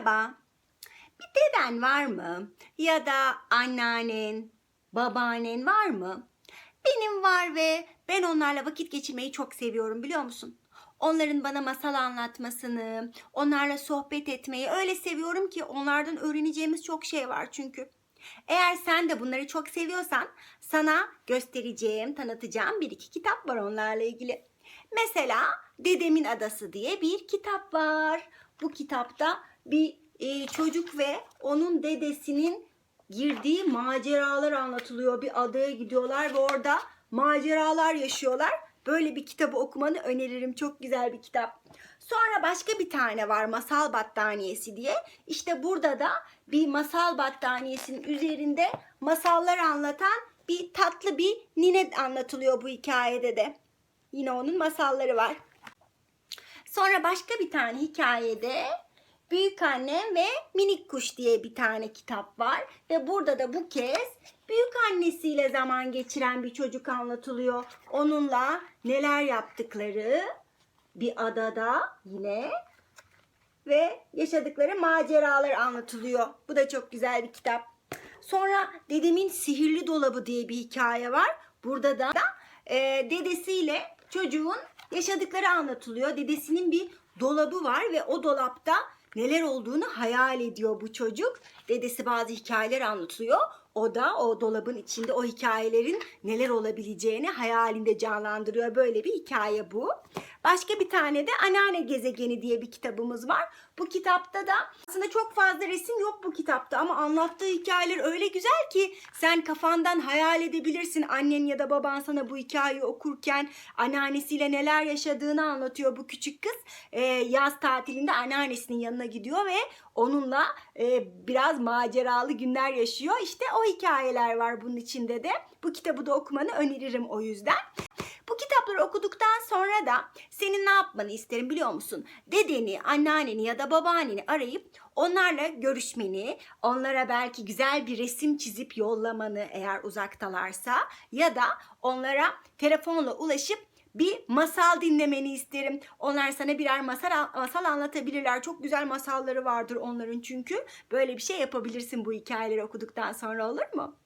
Merhaba. Bir deden var mı? Ya da anneannen, babaannen var mı? Benim var ve ben onlarla vakit geçirmeyi çok seviyorum biliyor musun? Onların bana masal anlatmasını, onlarla sohbet etmeyi öyle seviyorum ki onlardan öğreneceğimiz çok şey var çünkü. Eğer sen de bunları çok seviyorsan sana göstereceğim, tanıtacağım bir iki kitap var onlarla ilgili. Mesela Dedemin Adası diye bir kitap var. Bu kitapta bir e, çocuk ve onun dedesinin girdiği maceralar anlatılıyor. Bir adaya gidiyorlar ve orada maceralar yaşıyorlar. Böyle bir kitabı okumanı öneririm. Çok güzel bir kitap. Sonra başka bir tane var Masal Battaniyesi diye. İşte burada da bir masal battaniyesinin üzerinde masallar anlatan bir tatlı bir nine anlatılıyor bu hikayede de. Yine onun masalları var. Sonra başka bir tane hikayede Büyük Annem ve Minik Kuş diye bir tane kitap var. Ve burada da bu kez büyük annesiyle zaman geçiren bir çocuk anlatılıyor. Onunla neler yaptıkları bir adada yine ve yaşadıkları maceralar anlatılıyor. Bu da çok güzel bir kitap. Sonra dedemin sihirli dolabı diye bir hikaye var. Burada da e, dedesiyle çocuğun yaşadıkları anlatılıyor. Dedesinin bir dolabı var ve o dolapta neler olduğunu hayal ediyor bu çocuk. Dedesi bazı hikayeler anlatıyor. O da o dolabın içinde o hikayelerin neler olabileceğini hayalinde canlandırıyor. Böyle bir hikaye bu. Başka bir tane de Anneanne Gezegeni diye bir kitabımız var. Bu kitapta da aslında çok fazla resim yok bu kitapta ama anlattığı hikayeler öyle güzel ki sen kafandan hayal edebilirsin. Annen ya da baban sana bu hikayeyi okurken anneannesiyle neler yaşadığını anlatıyor bu küçük kız. Ee, yaz tatilinde anneannesinin yanına gidiyor ve onunla e, biraz maceralı günler yaşıyor. İşte o hikayeler var bunun içinde de. Bu kitabı da okumanı öneririm o yüzden. Kitapları okuduktan sonra da senin ne yapmanı isterim biliyor musun? Dedeni, anneanneni ya da babaanneni arayıp onlarla görüşmeni, onlara belki güzel bir resim çizip yollamanı eğer uzaktalarsa ya da onlara telefonla ulaşıp bir masal dinlemeni isterim. Onlar sana birer masal masal anlatabilirler. Çok güzel masalları vardır onların çünkü. Böyle bir şey yapabilirsin bu hikayeleri okuduktan sonra olur mu?